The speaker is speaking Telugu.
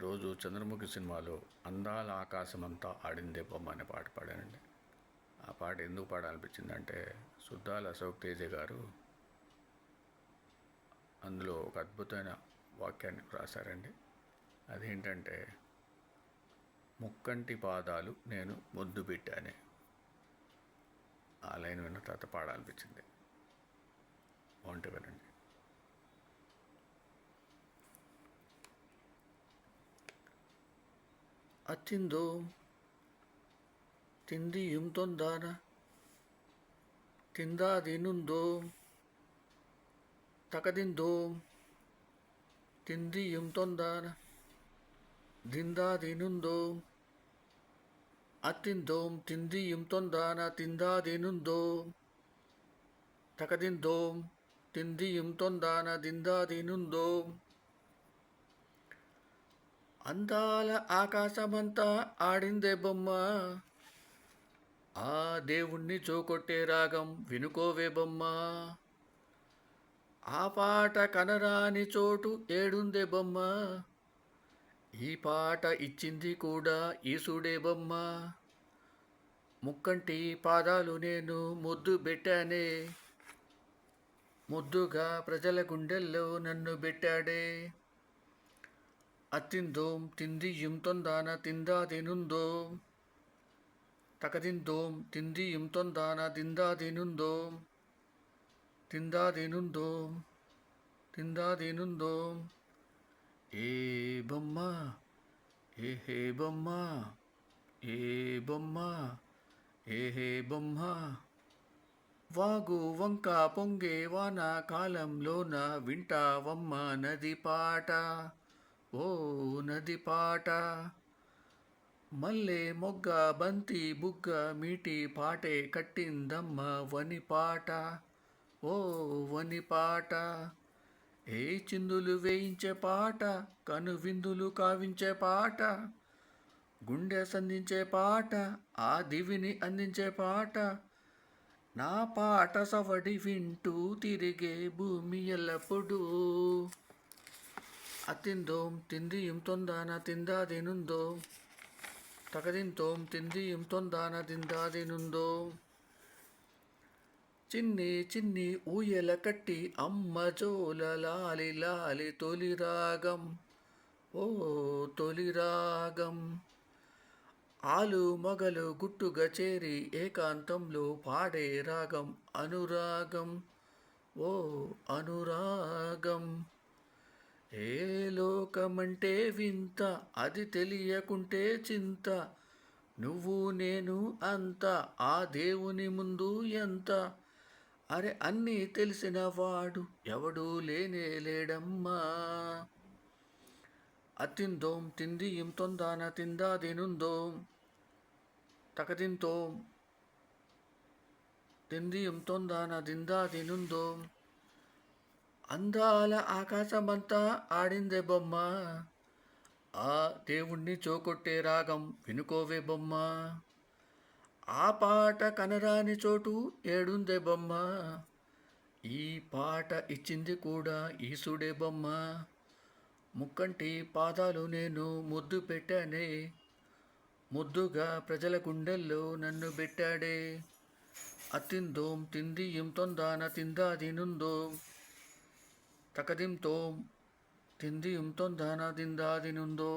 ఈరోజు చంద్రముఖి సినిమాలో అందాల ఆకాశమంతా ఆడిందే బొమ్మ అనే పాట పాడానండి. ఆ పాట ఎందుకు పాడాలనిపించిందంటే సుద్దాల అశోక్ తేజ గారు అందులో ఒక అద్భుతమైన వాక్యాన్ని రాశారండి. అదేంటంటే ముక్కంటి పాదాలు నేను ముద్దు పెట్టానే ఆ లైన్ విన్న తర్వాత పాడాలనిపించింది. బాగుంటుంది వినండి. అచ్చిందో తింది ఎంతొందాన తిందా తినుందో తకదిందో తింది ఎంతొందాన దిందా తినుందో అత్తిందోం తింది ఎంతొందాన తిందా తినుందో తకదిందోం తింది ఎంతొందాన దిందా తినుందో అందాల ఆకాశమంతా ఆడిందే బొమ్మ. ఆ దేవుణ్ణి చోకొట్టే రాగం వినుకోవే బొమ్మ. ఆ పాట కనరాని చోటు ఏడుందే బొమ్మ. ఈ పాట ఇచ్చింది కూడా ఈసుడే బొమ్మ. ముక్కంటి పాదాలు నేను ముద్దు పెట్టానే. ముద్దుగా ప్రజల గుండెల్లో నన్ను పెట్టాడే. అత్తిందోం తింది ఇంతొందాన తిందా తినుందో తకదిందోం తింది ఇంతొందాన తిందా తినుందో తిందా తినుందో తిందా తినుందో ఏ బొమ్మ ఏ హే బొమ్మ ఏ బొమ్మ ఏ హే బొమ్మ. వాగు వంక పొంగే వాన కాలంలోన వింటావమ్మ నది పాట. ఓ నది పాట. మల్లె మొగ్గ బంతి బుగ్గ మీటి పాటే కట్టిందమ్మ వని పాట. ఓ వని పాట. ఏ చిందులు వేయించే పాట కను విందులు కావించే పాట. గుండె సంధించే పాట ఆ దివిని అందించే పాట. నా పాట సవడి వింటూ తిరిగే భూమి ఎల్లప్పుడూ. అతిందోం తింది ఇంతొందాన తిందా తినుందో తగదింతోం తింది ఇంతొందాన తిందా తినుందో చిన్ని చిన్ని ఊయల కట్టి అమ్మ జోల లాలి లాలి తొలి రాగం. ఓ తొలి రాగం. ఆలు మొగలు గుట్టుగా చేరి ఏకాంతంలో పాడే రాగం అనురాగం. ఓ అనురాగం. ఏ లోకమంటే వింత అది తెలియకుంటే చింత. నువ్వు నేను అంత ఆ దేవుని ముందు ఎంత? అరే అన్నీ తెలిసిన వాడు ఎవడూ లేనే లేడమ్మా. అతిందోం తింది ఇంతొందాన తిందా తినుందోం. తకదింతోం తింది ఇంతొందాన దిందా తినుందోం. అందాల ఆకాశమంతా ఆడిందే బొమ్మ. ఆ దేవుణ్ణి చోకొట్టే రాగం వినుకోవే బొమ్మ. ఆ పాట కనరాని చోటు ఏడుందే బొమ్మ. ఈ పాట ఇచ్చింది కూడా ఈసుడే బొమ్మ. ముక్కంటి పాదాలు నేను ముద్దు పెట్టానే. ముద్దుగా ప్రజల గుండెల్లో నన్ను పెట్టాడే అతిందోం తింది ఇంతొందాన తిందా తినుందో తకదింతోం తింది ఇంతొందాన తిందా తినుందో